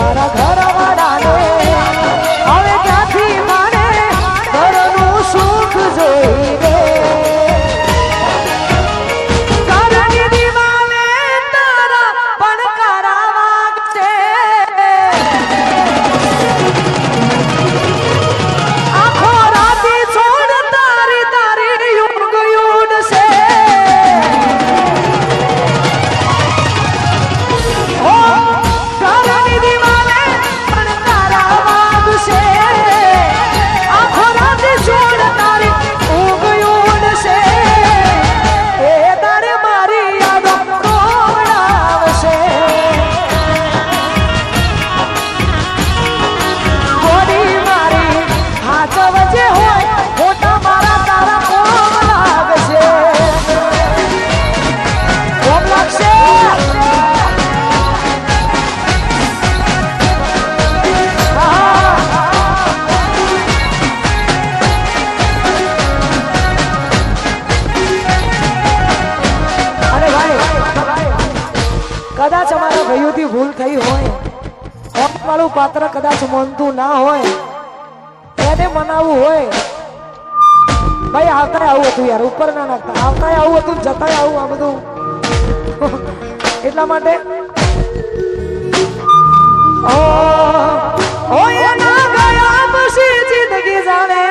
Para પાત્ર કદાચ મોનતું ના હોય એને મનાવવું હોય ભાઈ આવતા આવું હતું યાર ઉપર ના નાખતા આવતા આવું હતું જતા આવું આ બધું એટલા માટે ઓ ઓ એ ના ગયા પછી જિંદગી જાણે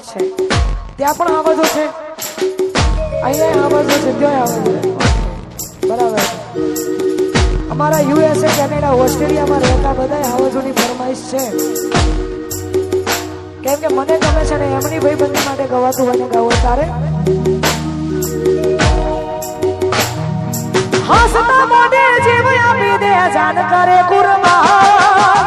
પાર્ક છે. ત્યાં પણ આવાજો છે. અહીંયા આવાજો છે. ત્યાં આવાજો છે. બરાબર અમારા યુએસએ કેનેડા, ઓસ્ટ્રેલિયામાં રહેતા બધા આવાજોની ફરમાઈશ છે. કેમ કે મને ગમે છે ને એમની ભાઈબંધી માટે ગવાતું મને ગાવો તારે? હસતા મોઢે જીવ આપી દે, જાન કરે કુરબા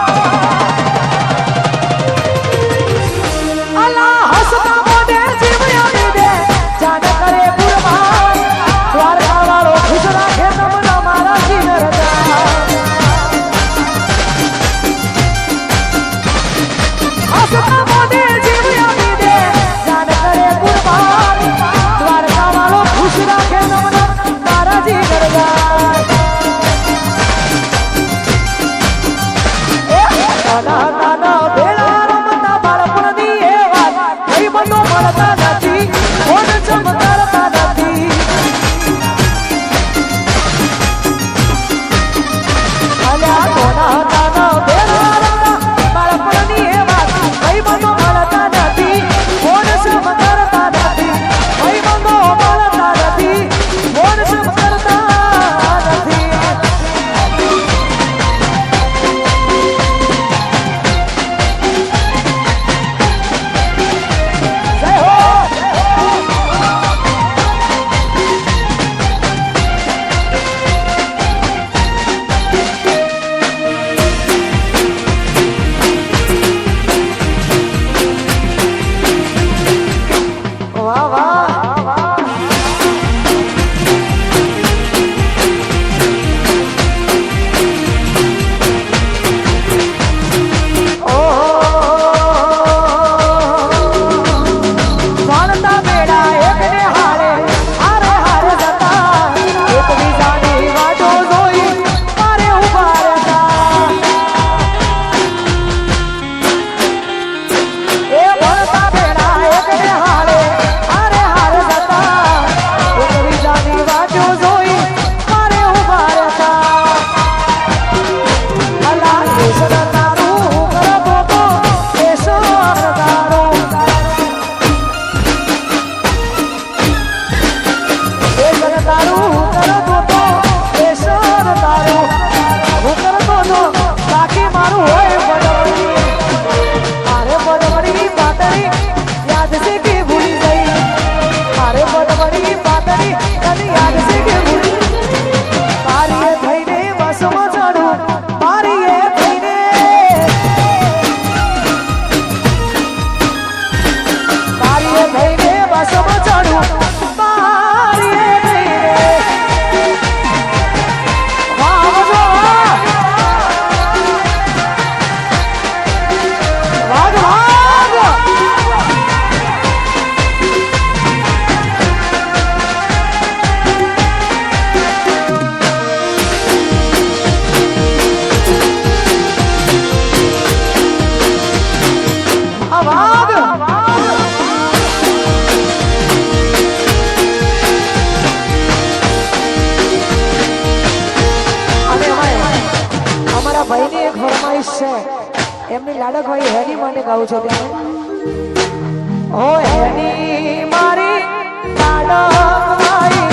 ગાઓ છો ત્યારે ઓ એની મારી લાડવાઈ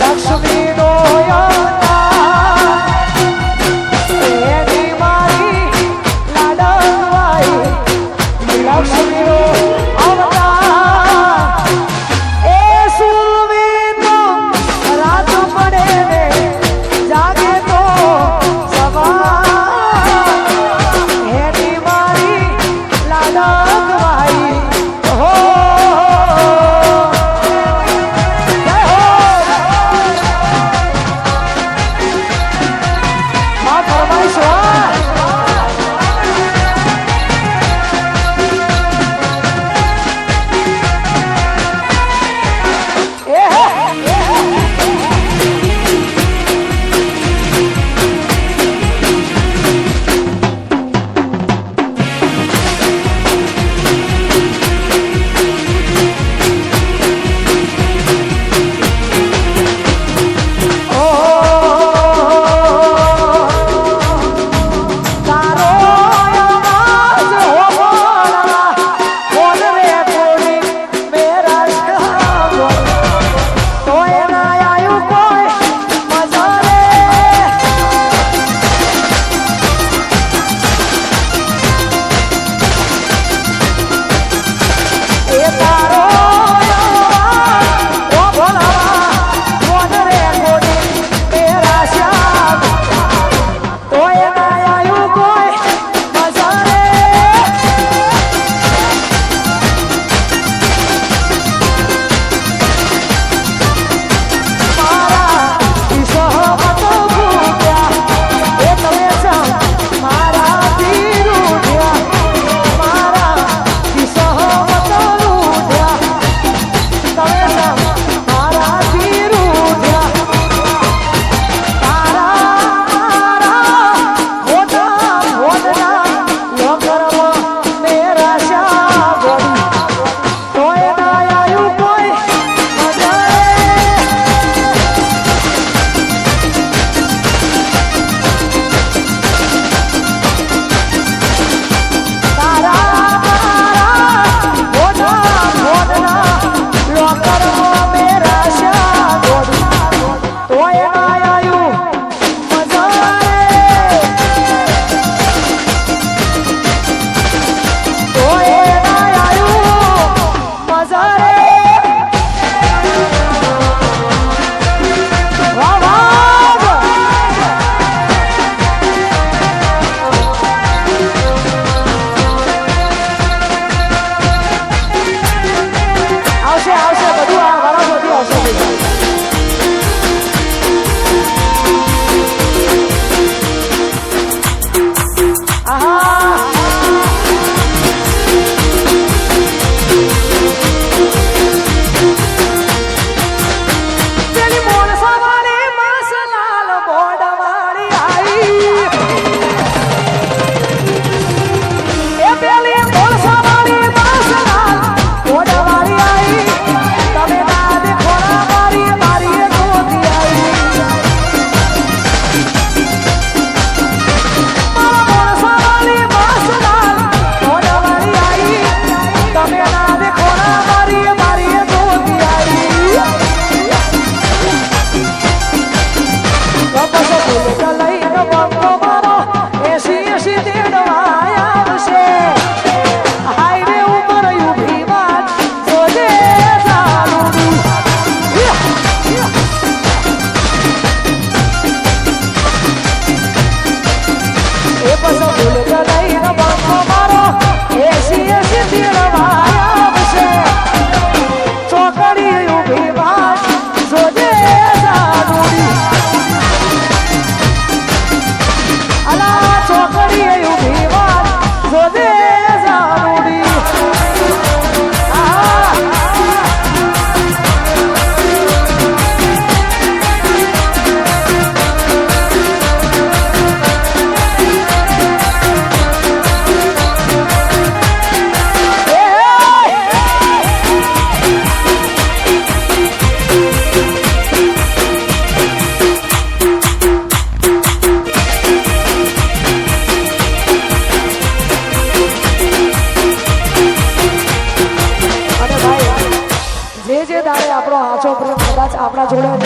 લક્ષ્મી દોયા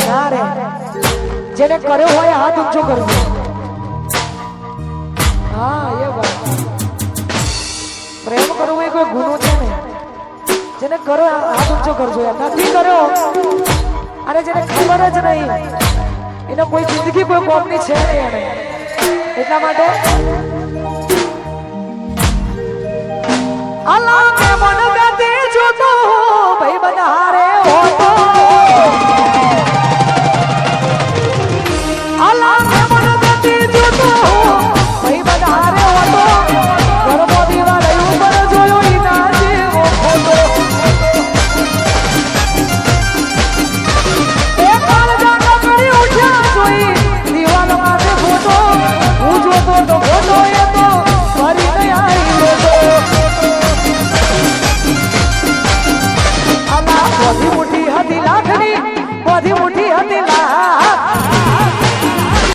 ના રહે, જેને કર્યો હોય હાથ ઊંચો કરવો હા, એ વાત. પ્રેમ કરવો એ કોઈ ગુનો છે ને? જેને કરો હાથ ઊંચો કરજો, એમ નથી કર્યો. અને જેને ખબર જ નહીં, એને કોઈ જિંદગી કોઈ કોમની છે નહીં એને એટલા માટે. અલ્લાહ મન